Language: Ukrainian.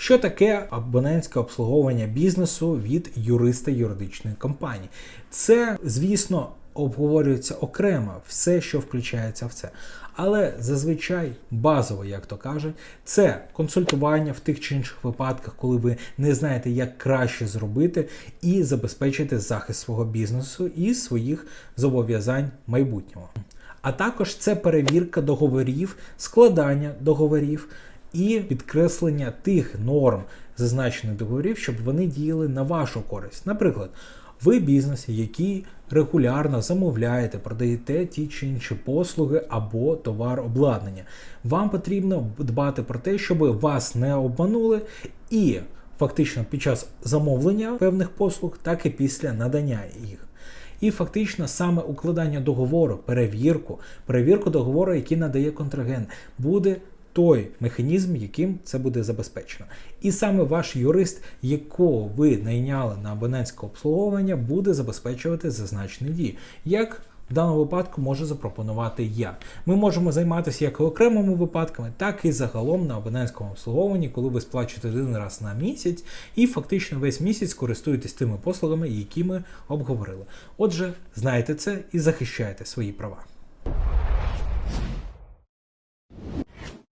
Що таке абонентське обслуговування бізнесу від юриста юридичної компанії? Це, звісно, обговорюється окремо все, що включається в це. Але зазвичай базово, як то кажуть, це консультування в тих чи інших випадках, коли ви не знаєте, як краще зробити і забезпечити захист свого бізнесу і своїх зобов'язань майбутнього. А також це перевірка договорів, складання договорів і підкреслення тих норм зазначених договорів, щоб вони діяли на вашу користь. Наприклад, ви бізнес, який регулярно замовляєте, продаєте ті чи інші послуги або товар обладнання. Вам потрібно дбати про те, щоб вас не обманули і фактично під час замовлення певних послуг, так і після надання їх. І фактично саме укладання договору, перевірку, перевірку договору, який надає контрагент, буде той механізм, яким це буде забезпечено. І саме ваш юрист, якого ви найняли на абонентське обслуговування, буде забезпечувати зазначені дії. Як в даному випадку може запропонувати я. Ми можемо займатися як окремими випадками, так і загалом на абонентському обслуговуванні, коли ви сплачуєте один раз на місяць і фактично весь місяць користуєтесь тими послугами, які ми обговорили. Отже, знайте це і захищайте свої права.